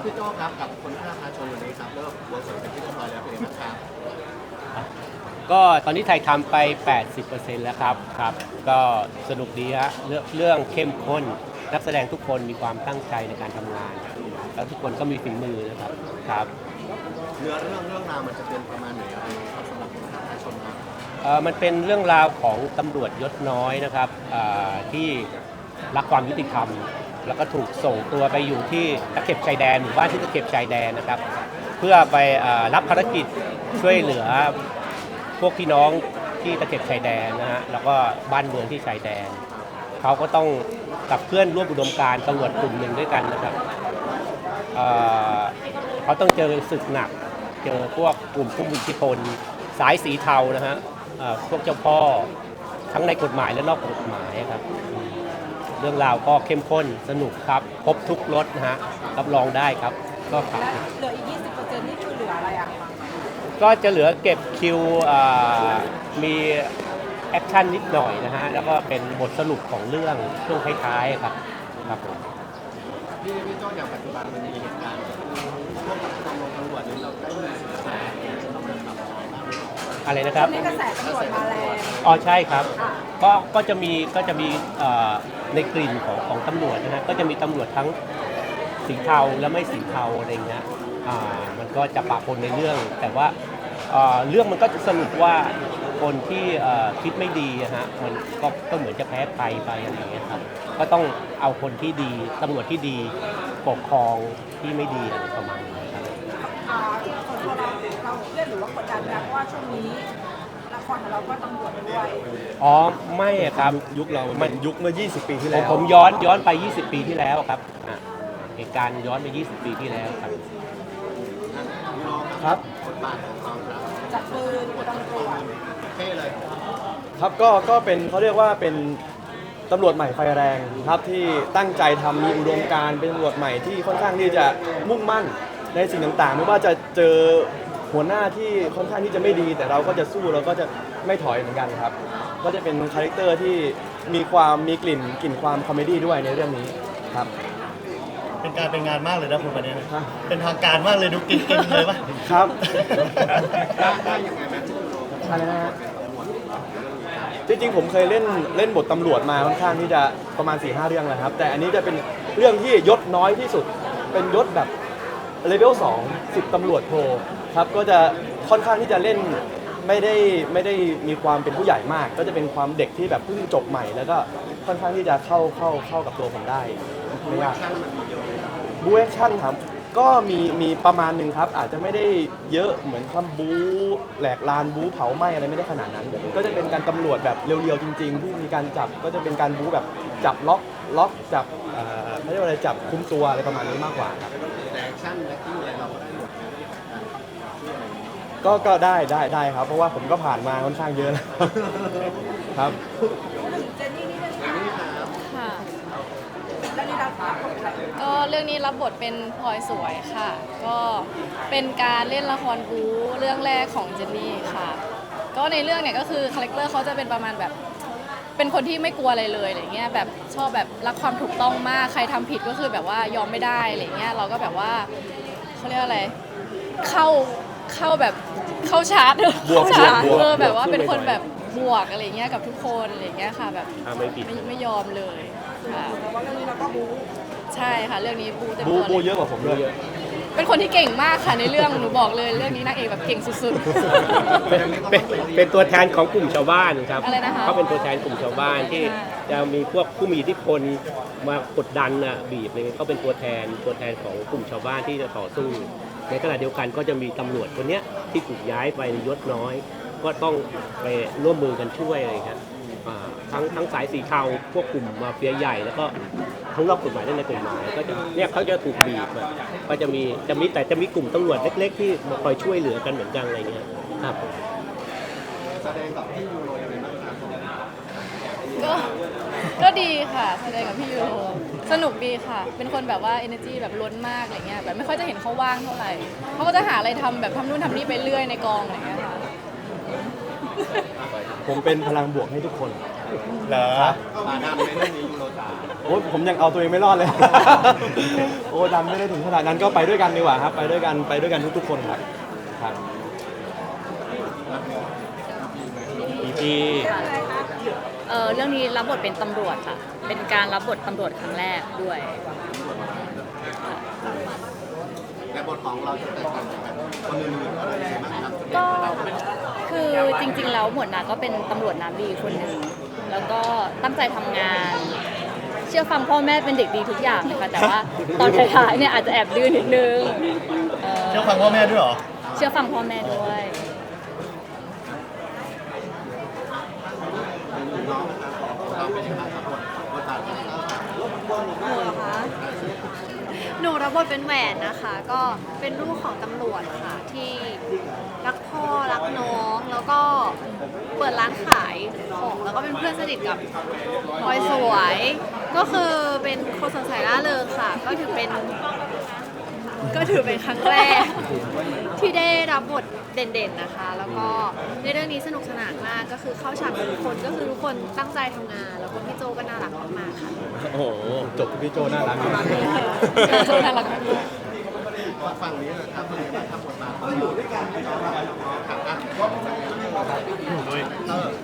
ครับพี่โจ้ครับกับคนที่ราคาชนวันนี้ครับเริ่มเวิร์กช็อปเป็นที่เรียบร้อยแล้วเป็นยังไงบ้างครับก็ตอนนี้ไทยทำไป 80%แล้วครับครับ ก็สนุกดีฮะเรื่องเรื่องเข้มข้น นักแสดงทุกคนมีความตั้งใจในการทำงาน แล้วทุกคนก็มีฝีมือนะครับครับเนื้อเรื่องเรื่องราวมันจะเป็นประมาณไหนอะไรยังไงครับสำหรับคนที่ราคาชนครับเอ่อมันเป็นเรื่องราวของตำรวจยศน้อยนะครับอ่าที่รักความยุติธรรม แล้วก็ถูกส่งตัวไปอยู่ที่ตะเข็บชายแดนหมู่บ้านที่ตะเข็บชายแดนนะครับ เพื่อไปอรับภารกิจช่วยเหลือพวกพี่น้องที่ตะเข็บชายแดนนะฮะแล้วก็บ้านเมืองที่ชายแดนเขาก็ต้องกับเพื่อนร่วมอุดมการณ์ตำรวจกลุ่มหนึ่งด้วยกันนะครับเเขาต้องเจอศึกหนัก เจอพวกกลุ่มผู้มีอิทธิพลสายสีเทานะฮะพวกเจ้าพ่อทั้งในกฎหมายและนอกกฎหมายครับ เรื่องราวก็เข้มข้นสนุกครับครบทุกรสนะฮะรับรองได้ครับก็ครับและเหลืออีก 20%นี่คือเหลืออะไรอะก็จะเหลือเก็บคิวอ่ามีแอคชั่นนิดหน่อยนะฮะ แล้วก็เป็นบทสรุปของเรื่องช่วงท้ายๆครับครับผม พี่พี่โจ้อย่างปัจจุบันมันมีเหตุการณ์พวกตำรวจตำรวจนี่เราได้ยินเสียงแสต้องแบบอะไรบ้างไหมครับอะไรนะครับ ในกระแสตำรวจมาแรง อ๋อใช่ครับ ก็ก็จะมีก็จะมีเอ่อ ในกลิ่นของของตำรวจนะฮะก็จะมีตำรวจทั้งสีเทาและไม่สีเทาอะไรเงี้ยอ่ามันก็จะปะปนในเรื่อง แต่ว่าเอ่อเรื่องมันก็จะสรุปว่าคนที่เอ่อคิดไม่ดีอะฮะมันก็ก็เหมือนจะแพ้ภัยไปอะไรอย่างเงี้ยครับก็ต้องเอาคนที่ดีตำรวจที่ดีปกครองที่ไม่ดีอะไรประมาณนี้ครับ อ่าส่วนตัวเราเราเครียดหรือว่ากดดันนะเพราะว่าช่วงนี้ ครของเราก็ตำรวจด้วยอ๋อไม่อะครับยุคเรามันยุคเมื่อ 20 ปีที่ผแล้มวผมย้อนย้อนไป 20 ปีที่แล้วครับอะเหตุการณ์ย้อนไป 20 ปีที่แล้วครับพี่น้องครับบทบาทของเราครับ จับปืนตำรวจเท่เลยครับก็ก็เป็นเขาเรียกว่าเป็นตำรวจใหม่ไฟแรงครับที่ตั้งใจทำมีอุดมการณ์เป็นตำรวจใหม่ที่ค่อนข้างที่จะมุ่งมั่นในสิ่งต่างๆ ไม่ว่าจะเจอ หัวหน้าที่ค่อนข้างที่จะไม่ดี แต่เราก็จะสู้เราก็จะไม่ถอยเหมือนกันครับ ก็จะเป็นคาแรคเตอร์ที่มีความมีกลิ่นกลิ่นความคอมเมดี้ด้วยในเรื่องนี้ครับ เป็นการเป็นงานมากเลยนะคุณวันนี้นะฮะ เป็นทางการมากเลยดูกินกินเลยปะครับได้ได้ยังไงแม่ที่ยูโรอะไรนะฮะจริงๆผมเคยเล่นเล่นบทตำรวจมาค่อนข้างที่จะประมาณ4ีหเรื่องแล้วครับ แต่อันนี้จะเป็นเรื่องที่ยศน้อยที่สุด เป็นยศแบบเลเวล2 10ตำรวจโท ครับก็จะค่อนข้างที่จะเล่นไม่ได้ไม่ได้มีความเป็นผู้ใหญ่มาก ก็จะเป็นความเด็กที่แบบเพิ่งจบใหม่ แล้วก็ค่อนข้างที่จะเข้าเข้าเข้ากับตัวผมได้ไม่ยากช่างมันมีเยอะเลยนะบูแอคชั่นครับก็มีมีประมาณหนึ่งครับ อาจจะไม่ได้เยอะเหมือนคำบูแหลกลานบูเผาไหม้อะไรไม่ได้ขนาดนั้น ก็จะเป็นการตำรวจแบบเรียวๆจริง ๆ ที่มีการจับก็จะเป็นการบูแบบจับล็อกล็อกจับเอ่อเขาเรียกว่าอะไรจับคุมตัวอะไรประมาณนี้มากกว่าครับ แอคชั่นและที่อะไรเราก็ได้ ก็ก็ได้ได้ได้ครับ เพราะว่าผมก็ผ่านมาค่อนข้างเยอะแล้วครับพูดถึงเจนนี่นี่นึงค่ะนี่ครับค่ะ แล้วนี่รับรับบทอะไรก็เรื่องนี้รับบทเป็นพลอยสวยค่ะ ก็เป็นการเล่นละครบู๊เรื่องแรกของเจนนี่ค่ะ ก็ในเรื่องเนี่ยก็คือคาแรคเตอร์เขาจะเป็นประมาณแบบ เป็นคนที่ไม่กลัวอะไรเลยอะไรเงี้ยแบบชอบแบบรักความถูกต้องมากใครทำผิดก็คือแบบว่ายอมไม่ได้อะไรเงี้ยเราก็แบบว่าเขาเรียกว่าอะไร เข้า เข้าแบบเข้าชาร์จบวกเข้าชาร์จบวกบวกเออแบบว่าบวกเป็นคนขึ้นไปหน่อยแบบบวกอะไรเงี้ยกับทุกคนอะไรเงี้ยค่ะแบบถ้าไม่ผิด ไม่ไม่ยอมเลยค่ะแต่ว่าเรื่องนี้เราก็บู๊ใช่ค่ะ เรื่องนี้บูเต็มบูตัวบูเลยเยอะกว่าผมด้วยเป็นคนที่เก่งมากค่ะในเรื่องหนูบอกเลยเรื่องนี้นางเอกแบบเก่งสุด เป็นเป็นเป็นตัวแทนของกลุ่มชาวบ้านครับอะไรนะคะเขาเป็นตัวแทนกลุ่มชาวบ้านที่จะมีพวกผู้มีอิทธิพลมากดดันน่ะบีบอะไรเงี้ยเขาเป็นตัวแทนตัวแทนของกลุ่มชาวบ้านที่จะต่อสู้ ในขณะเดียวกันก็จะมีตำรวจคนเนี้ยที่ถูกย้ายไปในยศน้อย ก็ต้องไปร่วมมือกันช่วยอะไรครับอ่าทั้งทั้งสายสีเทาพวกกลุ่มมาเฟียใหญ่ แล้วก็ทั้งนอกกฎหมายและในกฎหมายก็จะเนี่ยเขาจะถูกบีบอะก็จะมีจะมีแต่จะมีกลุ่มตำรวจเล็ก ๆ ที่มาคอยช่วยเหลือกันเหมือนกันอะไรเงี้ยครับ แสดงกับพี่ยูโรยังไงบ้างครับๆก็ก็ดีค่ะแสดงกับพี่ยูโร สนุกดีค่ะ เป็นคนแบบว่า energy แบบล้นมากอะไรเงี้ยแบบไม่ค่อยจะเห็นเขาว่างเท่าไหร่เขาก็จะหาอะไรทำแบบทำนู่นทำนี่ไปเรื่อยในกองอะไรเงี้ยค่ะ ผมเป็นพลังบวกให้ทุกคน เหรอป่าดำในเรื่องนี้ยูโรจ๋าโอ้ยผมยังเอาตัวเองไม่รอดเลย โอ้ดันไม่ได้ถึงขนาดนั้นก็ไปด้วยกันดีกว่าครับ ไปด้วยกันไปด้วยกันทุกๆคนครับครับพีพี เออเรื่องนี้รับบทเป็นตำรวจค่ะ เป็นการรับบทตำรวจครั้งแรกด้วย และบทของเราจะแตกต่างจากคนอื่นๆอะไรยังไงบ้างครับก็คือจริงๆแล้วหมวดนาก็เป็นตำรวจน้ำดีคนหนึ่งแล้วก็ตั้งใจทำงาน เชื่อฟังพ่อแม่เป็นเด็กดีทุกอย่างเลยค่ะแต่ว่าตอนท้ายๆเนี่ยอาจจะแอบดื้อนิดนึงเออเชื่อฟังพ่อแม่ด้วยเหรอ เชื่อฟังพ่อแม่ด้วย น้องนะครับเราเป็นยังไงครับบทบทบาทของเรา หนูเหรอคะหนู รับบทเป็นแหวนนะคะ ก็เป็นลูกของตำรวจค่ะที่รักพ่อรักน้องแล้วก็เปิดร้านขายของแล้วก็เป็นเพื่อนสนิทกับพลอยสวย ก็คือเป็นคนสดใสร่าเริงค่ะ ก็ถือเป็น ก็ถือเป็นครั้งแรก ที่ได้รับบทเด่นๆนะคะ แล้วก็ในเรื่องนี้สนุกสนานมากก็คือเข้าฉากกับทุกคนก็คือทุกคนตั้งใจทำงาน แล้วก็พี่โจก็น่ารักมากๆค่ะโอ้โหจบที่พี่โจน่ารักมากโจน่ารักมากฝั่งนี้นะครับเป็นยังไงบ้างครับบทบาทของอยู่ด้วยกันครับอะ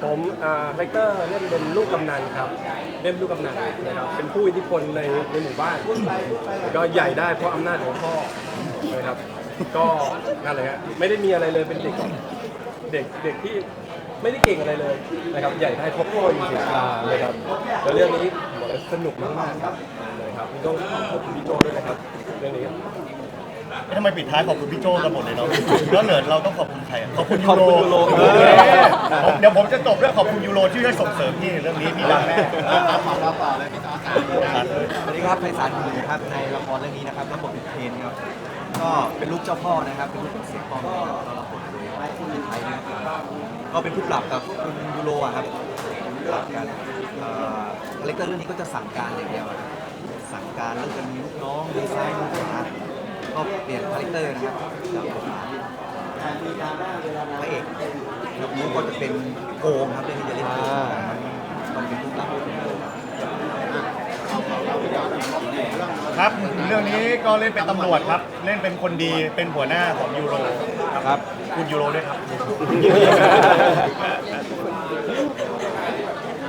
ผมอ่าคาแรคเตอร์เล่นเป็นลูกกำนันครับ เล่นลูกกำนันนะครับเป็นผู้อิทธิพลในในหมู่บ้าน ก็ใหญ่ได้เพราะอำนาจของพ่อนะครับ ก็นั่นเลยฮะไม่ได้มีอะไรเลยเป็นเด็กเด็กเด็กที่ไม่ได้เก่งอะไรเลยนะครับ ใหญ่ได้เพราะพ่อจริงๆเลยครับแล้วเรื่องนี้สนุกมากๆครับเลยครับนี่ต้องขอบคุณพี่โจด้วยนะครับเรื่องนี้ ทำไมปิดท้ายขอบคุณพี่โจกันหมดเลยเนาะแล้วเหลือเราต้องขอบคุณใครอะขอบคุณขอบยูโรคุณยูโรเออ ผมเดี๋ยวผมจะจบเรื่องขอบคุณยูโรที่ช่วยส่งเสริมพี่เรื่องนี้พี่ดังแน่ครับของเราต่อเลยพี่จอสามสวัสดีครับไพศาลบุญครับในละครเรื่องนี้นะครับรับบทเป็นเทนครับก็เป็นลูกเจ้าพ่อนะครับเป็นลูกของเสียพ่อนะครับเรารับบทโดยผู้เป็นไทยนะครับก็เป็นผู้ปรับกับคุณยูโรอะครับปรับกันเอ่อคาแรคเตอร์เรื่องนี้ก็จะสั่งการอย่างเดียวอะครับสั่งการเรื่องจะมีลูกน้องมีซ้ายมีขวา ก็เปลี่ยนคาแรคเตอร์นะครับจากบทบาทพระเอกแล้วผมก็จะเป็นโอมครับเรื่องนี้จะเล่นเป็นโอมนะครับก็เป็นผู้ปรับเป็นโอมครับเรื่องนี้ก็เล่นเป็นตำรวจครับ เล่นเป็นคนดีเป็นหัวหน้าของยูโรครับคุณยูโรด้วยครับ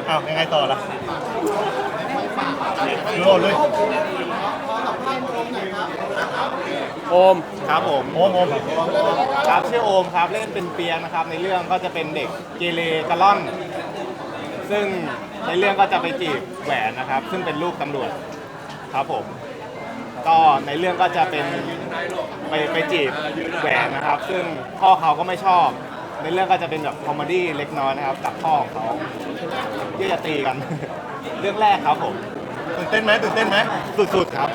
อ้าวยังไงต่อล่ะยูโรเลย โอม ครับผมโอ้โหครับชื่อโอมครับเล่นเป็นเปียกนะครับ ในเรื่องก็จะเป็นเด็กเกเรกระล่อน ซึ่งในเรื่องก็จะไปจีบแหวนนะครับ ซึ่งเป็นลูกตำรวจครับผม ก็ในเรื่องก็จะเป็นไปไปจีบแหวนนะครับ ซึ่งพ่อเขาก็ไม่ชอบ ในเรื่องก็จะเป็นแบบคอมเมดี้เล็กน้อยนะครับกับพ่อของเขาที่จะตีกัน เรื่องแรกครับผมตื่นเต้นไหมตื่นเต้นไหมสุดๆครับ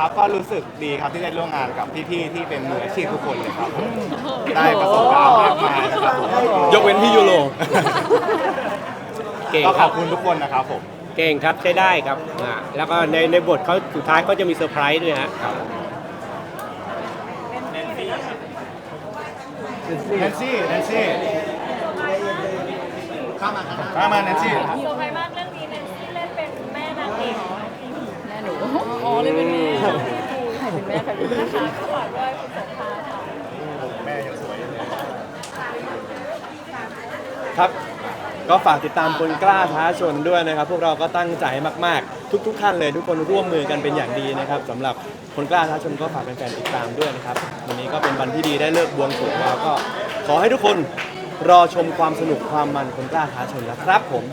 ครับก็รู้สึกดีครับที่ได้ร่วมงานกับพี่ๆที่เป็นมืออาชีพทุกคนเลยครับ ได้ประสบการณ์มากมายนะครับผมยกเว้นพี่ยูโรเก่งก็คขรัอบบคุณทุกคนนะครับผม เก่งครับใช้ได้ครับอ่าแล้วก็ในในบทเขาสุดท้ายเขาจะมีเซอร์ไพรส์ด้วยฮะครับแนนซี่ แนนซี่ เข้ามาครับมามา แนนซี่แม่หนูอ๋ อเลยเป็นแม่ใครเป็นแม่ใครเป็นแม่นะคะก็ฝากด้วยสงครามค่ะ แม่ยังสวยอยู่เลยครับ ก็ฝากติดตามคนกล้าท้าชนด้วยนะครับ พวกเราก็ตั้งใจมากๆ ทุกๆท่านเลยทุกคนร่วมมือกันเป็นอย่างดีนะครับสำหรับคนกล้าท้าชนก็ฝากแฟนๆติดตามด้วยนะครับวันนี้ก็เป็นวันที่ดีได้เลิกบวงสรวงแล้วก็ ขอให้ทุกคนรอชมความสนุกความมันคนกล้าท้าชนแล้วครับผม